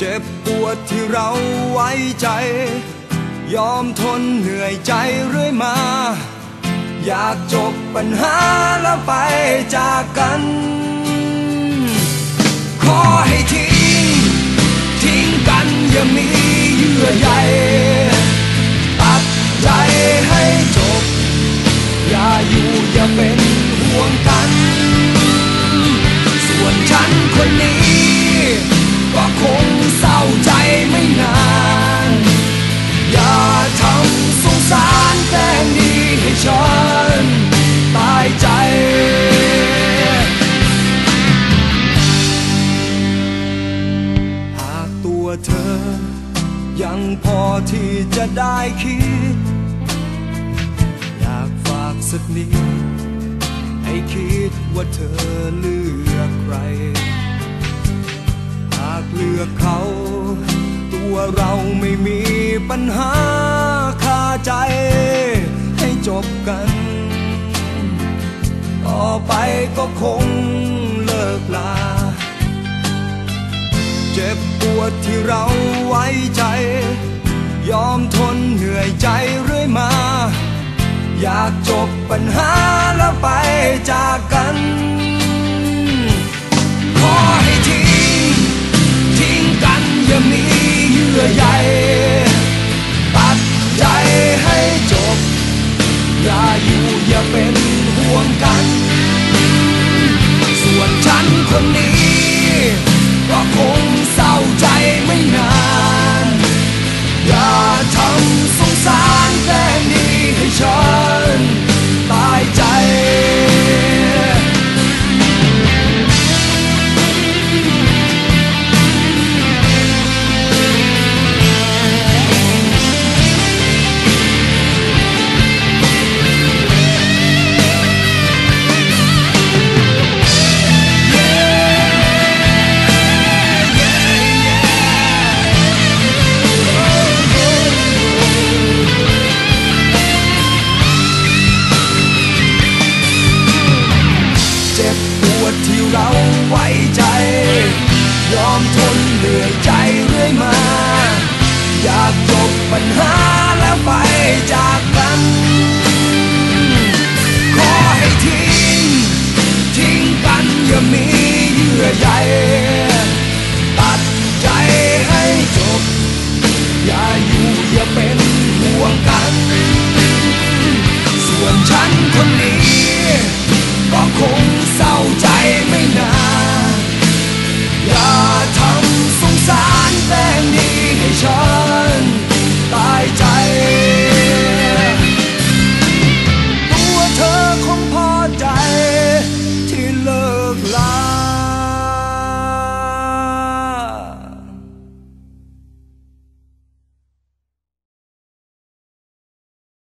เจ็บปวดที่เราไว้ใจ ยอมทนเหนื่อยใจเรื่อยมา อยากจบปัญหาแล้วไปจากกัน ได้คิด อยากฝากสักนิด ให้คิดว่าเธอเลือกใคร หากเลือกเขา ตัวเราไม่มีปัญหาคาใจ ให้จบกัน ต่อไปก็คงเลิกลา เจ็บปวดที่เราไว้ใจ ยอมทนเหนื่อยใจเรื่อยมา อยากจบปัญหาแล้วไปจากกันขอให้ทิ้ง ทิ้งกันอย่ามีเยื่อใยตัดใจให้จบ อย่าอยู่อย่าเป็นห่วงกัน